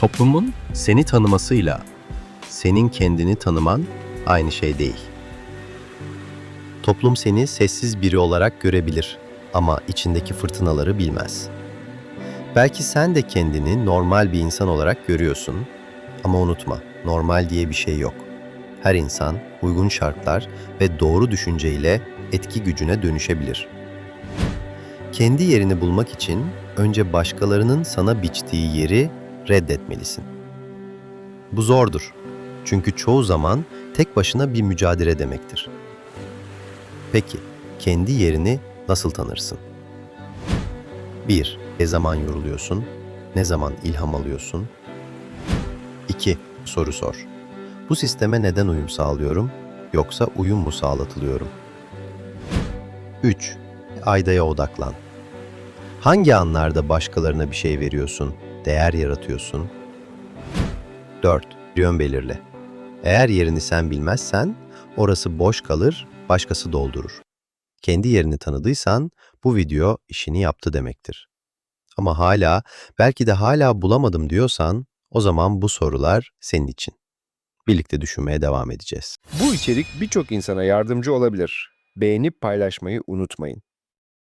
Toplumun seni tanımasıyla senin kendini tanıman aynı şey değil. Toplum seni sessiz biri olarak görebilir ama içindeki fırtınaları bilmez. Belki sen de kendini normal bir insan olarak görüyorsun ama unutma, normal diye bir şey yok. Her insan uygun şartlar ve doğru düşünceyle etki gücüne dönüşebilir. Kendi yerini bulmak için önce başkalarının sana biçtiği yeri reddetmelisin. Bu zordur. Çünkü çoğu zaman tek başına bir mücadele demektir. Peki, kendi yerini nasıl tanırsın? 1. Ne zaman yoruluyorsun? Ne zaman ilham alıyorsun? 2. Soru sor. Bu sisteme neden uyum sağlıyorum? Yoksa uyum mu sağlatılıyorum? 3. Aydaya odaklan. Hangi anlarda başkalarına bir şey veriyorsun, değer yaratıyorsun? 4. Yön belirle. Eğer yerini sen bilmezsen, orası boş kalır, başkası doldurur. Kendi yerini tanıdıysan, bu video işini yaptı demektir. Ama hala, belki de hala bulamadım diyorsan, o zaman bu sorular senin için. Birlikte düşünmeye devam edeceğiz. Bu içerik birçok insana yardımcı olabilir. Beğenip paylaşmayı unutmayın.